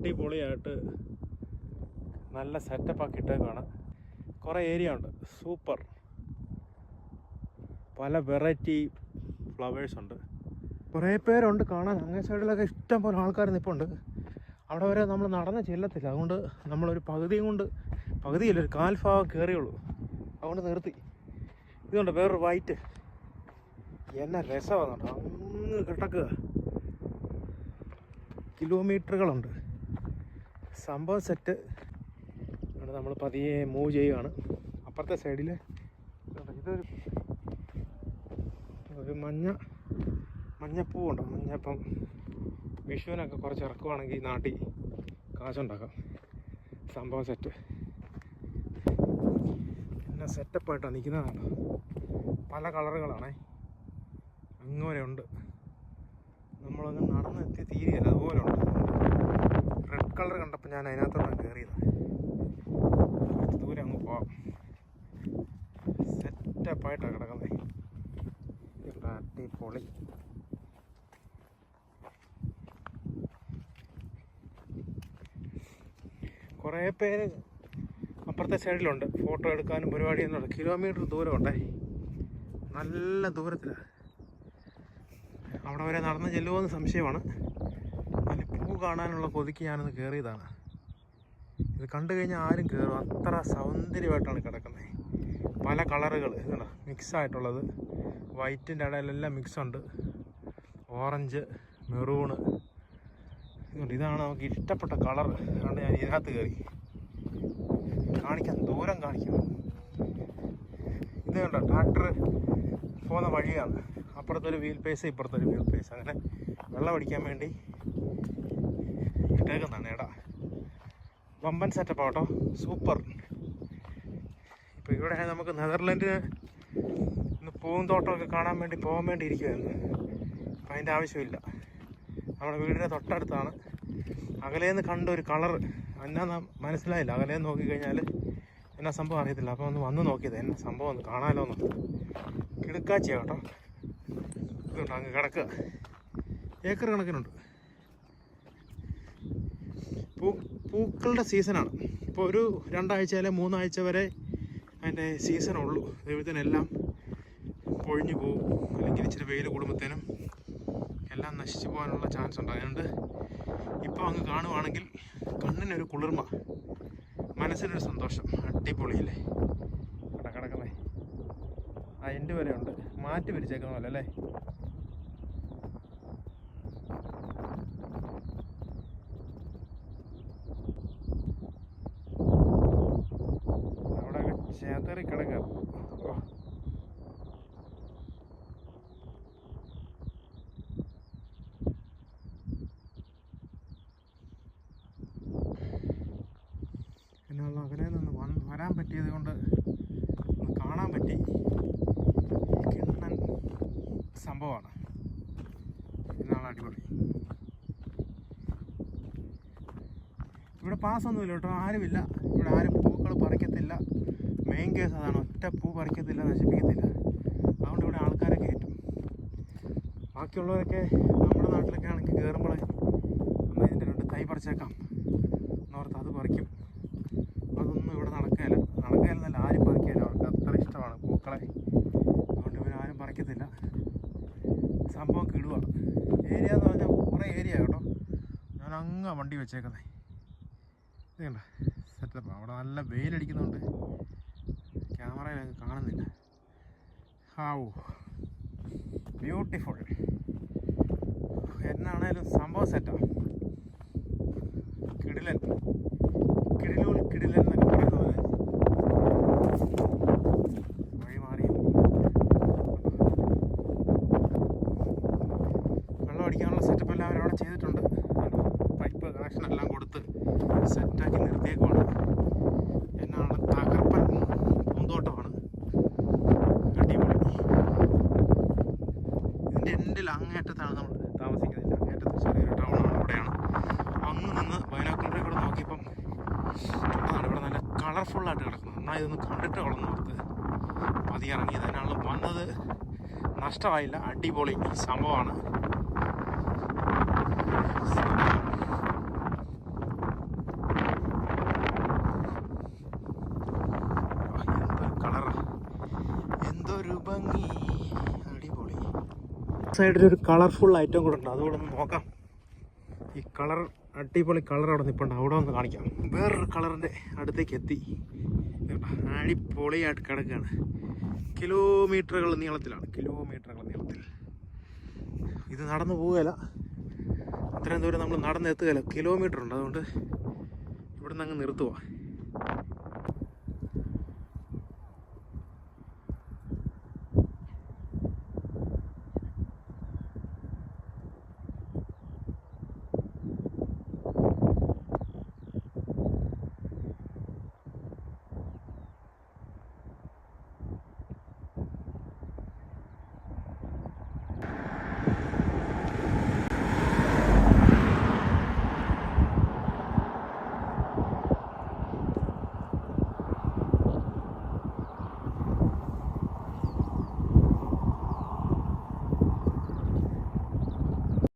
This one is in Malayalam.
അടിപൊളിയായിട്ട് നല്ല സെറ്റപ്പ് ആക്കി ഇട്ടേക്കാണ് കുറേ ഏരിയ ഉണ്ട്. സൂപ്പർ പല വെറൈറ്റി ഫ്ലവേഴ്സ് ഉണ്ട്. കുറേ പേരുണ്ട് കാണാൻ. അങ്ങനെ സൈഡിലൊക്കെ ഇഷ്ടം പോലെ ആൾക്കാർ നിൽപ്പുണ്ട് അവിടെ വരെ നമ്മൾ നടന്ന് ചെല്ലത്തില്ല. അതുകൊണ്ട് നമ്മളൊരു പകുതിയും കൊണ്ട് പകുതിയില്ല ഒരു കാൽഭാഗം കയറിയുള്ളൂ അതുകൊണ്ട് നിർത്തി. ഇതുണ്ട് വേറൊരു വൈറ്റ് എന്നെ രസമാണ് അങ്ങ് കിടക്കുക. കിലോമീറ്ററുകളുണ്ട് സംഭവം സെറ്റ്. ആണ് നമ്മൾ പതിയെ മൂവ് ചെയ്യുകയാണ് അപ്പുറത്തെ സൈഡിൽ ഇതൊരു ഒരു മഞ്ഞ മഞ്ഞപ്പൂവുണ്ടോ? മഞ്ഞപ്പം. വിഷുവിനൊക്കെ കുറച്ച് ഇറക്കുവാണെങ്കിൽ നാട്ടിൽ കാശുണ്ടാക്കാം. സംഭവം സെറ്റ് പിന്നെ സെറ്റപ്പായിട്ടാണ് നിൽക്കുന്നതാണ് പല കളറുകളാണേ. അങ്ങോരെ ഉണ്ട് നമ്മളങ്ങ് നടന്നെത്തി തീരെയല്ല കളർ കണ്ടപ്പോൾ ഞാൻ അതിനകത്തോട്ടാണ് കയറിയത് കുറച്ച് ദൂരെ അങ്ങ് പോവാം. സെറ്റപ്പായിട്ടാണ് കിടക്കുന്നത് അടിപൊളി. കുറേ പേര് അപ്പുറത്തെ സൈഡിലുണ്ട്. ഫോട്ടോ എടുക്കാനും പരിപാടി എന്നുണ്ട് കിലോമീറ്റർ ദൂരമുണ്ടേ. നല്ല ദൂരത്തിലാണ് അവിടെ വരെ നടന്ന് ചെല്ലുമോ എന്ന് സംശയമാണ്. കാണാനുള്ള കൊതിക്ക് ഞാനൊന്ന് കയറിയതാണ് ഇത് കണ്ടു കഴിഞ്ഞാൽ ആരും കയറും അത്ര സൗന്ദര്യമായിട്ടാണ് കിടക്കുന്നത്. പല കളറുകൾ ഇതാണ് മിക്സ് ആയിട്ടുള്ളത് വൈറ്റിന്റെ ഇടയിലെല്ലാം മിക്സ് ഉണ്ട് ഓറഞ്ച് മെറൂണ്. ഇതുകൊണ്ട് ഇതാണ് നമുക്ക് ഇഷ്ടപ്പെട്ട കളർ. ആണ് ഞാൻ ഇതിനകത്ത് കയറി കാണിക്കാൻ ദൂരം കാണിക്കാം ഇത് കണ്ടോ? ട്രാക്ടർ പോകുന്ന വഴിയാണ്. അപ്പുറത്തൊരു വീൽ പേസ് ഇപ്പുറത്തൊരു വീൽ പേസ് അങ്ങനെ വെള്ളം അടിക്കാൻ വേണ്ടി ഇട്ടേക്കുന്നതാണ് എടാ വമ്പൻ സെറ്റപ്പ് ആട്ടോ. സൂപ്പർ ഇപ്പോൾ ഇവിടെ നമുക്ക് നെതർലൻഡിന് ഇന്ന് പൂന്തോട്ടമൊക്കെ കാണാൻ വേണ്ടി പോകാൻ വേണ്ടി ഇരിക്കുമായിരുന്നു അപ്പം അതിന്റെ ആവശ്യമില്ല. നമ്മുടെ വീടിന്റെ തൊട്ടടുത്താണ്. അകലേന്ന് കണ്ട ഒരു കളർ. എന്നാ മനസ്സിലായില്ല. അകലേന്ന് നോക്കിക്കഴിഞ്ഞാൽ എന്നാ സംഭവം അറിയത്തില്ല. അപ്പോൾ ഒന്ന് വന്ന് നോക്കിയത്. എന്നാ സംഭവം ഒന്ന് കാണാമല്ലോ എന്ന്. കിടുക്കാച്ചിയാ കേട്ടോ. അങ്ങ് കിടക്കുക. ഏക്കർ കണക്കിനുണ്ട്. പൂ പൂക്കളുടെ സീസണാണ്. ഇപ്പോൾ ഒരു രണ്ടാഴ്ച അല്ലെങ്കിൽ മൂന്നാഴ്ച വരെ അതിന്റെ സീസണുള്ളൂ ദൈവത്തിനെല്ലാം പൊഴിഞ്ഞു പോകും. അല്ലെങ്കിൽ ഇച്ചിരി വെയിൽ കൂടുമ്പോഴത്തേനും എല്ലാം നശിച്ചു പോകാനുള്ള ചാൻസ് ഉണ്ട് അതുകൊണ്ട് ഇപ്പോൾ അങ്ങ് കാണുവാണെങ്കിൽ കണ്ണിനൊരു കുളിർമ മനസ്സിനൊരു സന്തോഷം. അടിപൊളിയില്ലേ? കട കിടക്കുന്നേ ആ എന്റെ വരെ ഉണ്ട്. മാറ്റി പിരിച്ചേക്കുന്ന പോലെ അല്ലേ അവിടെ കിടക്കുക ഓ. എന്നുള്ള അകലെ നിന്ന് വരാൻ പറ്റിയത് കൊണ്ട് കാണാൻ പറ്റി. കിണ്ണൻ സംഭവമാണ്. എന്നാണ് അടിപൊളി. ഇവിടെ പാസ്സൊന്നുമില്ല കേട്ടോ. ആരുമില്ല. ഇവിടെ ആരും പൂക്കൾ പറിക്കത്തില്ല. മെയിൻ കേസ് അതാണ്. ഒറ്റ പൂ പറിക്കത്തില്ല നശിപ്പിക്കത്തില്ല. അതുകൊണ്ട് ഇവിടെ ആൾക്കാരെ കയറ്റും. ബാക്കിയുള്ളവരൊക്കെ നമ്മുടെ നാട്ടിലൊക്കെ ആണെങ്കിൽ കയറുമ്പോൾ നമ്മൾ ഇതിന്റെ രണ്ട് തൈ പറിച്ചേക്കാം. എന്നോർത്ത് അത് പറിക്കും. അതൊന്നും ഇവിടെ നടക്കുകയില്ല. നടക്കുകയില്ലെന്നല്ല ആരും പറിക്കുകയില്ല. അവർക്ക് അത്ര ഇഷ്ടമാണ് പൂക്കളെ. അതുകൊണ്ട് ഇവരാരും പറിക്കത്തില്ല. സംഭവം കിടുവാണ്. ഏരിയ എന്ന് പറഞ്ഞാൽ കുറേ ഏരിയ കേട്ടോ. ഞാൻ വണ്ടി വെച്ചേക്കുന്നത് ഇത് സെറ്റപ്പ് അവിടെ നല്ല വെയിലടിക്കുന്നുണ്ട് ക്യാമറയിൽ അങ്ങ് കാണുന്നില്ല. ഹാവു. ബ്യൂട്ടിഫുൾ എന്നാണേലും സംഭവം സെറ്റാണ് കിടിലൻ. കിടിലൂൽ കിടിലൻ എന്നൊക്കെ പറയുന്ന ഫ്രണ്ടിൽ അങ്ങേറ്റത്താണ് നമ്മൾ താമസിക്കുന്നത്. അങ്ങേറ്റത്ത് ചെറിയൊരു ടൗണാണ് ഇവിടെയാണ് അങ്ങ് നിന്ന് ബൈനോക്കുളറിൽ കൂടെ നോക്കിയപ്പം ചുട്ടതാണ് ഇവിടെ നല്ല കളർഫുള്ളായിട്ട് കിടക്കുന്നത്. എന്നാൽ ഇതൊന്ന് കണ്ടിട്ട് വളർന്നു കൊടുത്ത് പതിയെ ഇറങ്ങിയത്. അതിനാണ് വന്നത്. നഷ്ടമായില്ല. അടിപൊളി സംഭവമാണ്. എന്തൊരു ഭംഗി. സൈഡിൽ ഒരു കളർഫുൾ ഐറ്റം കൂടെ ഉണ്ട്. അതുകൂടെ ഒന്ന് നോക്കാം. ഈ കളർ അടിപൊളി കളർ അവിടെ നിൽപ്പുണ്ട് അവിടെ ഒന്ന് കാണിക്കാം. വേറൊരു കളറിന്റെ അടുത്തേക്ക് എത്തി. അടിപൊളിയായിട്ട് കിടക്കുകയാണ് കിലോമീറ്ററുകൾ നീളത്തിലാണ്. കിലോമീറ്ററുകൾ നീളത്തിൽ. ഇത് നടന്നു പോവുകയല്ല. അത്രയും ദൂരം നമ്മൾ നടന്നെത്തുകയല്ല. കിലോമീറ്റർ ഉണ്ട് അതുകൊണ്ട് ഇവിടെ നിന്ന് അങ്ങ് നിർത്തുക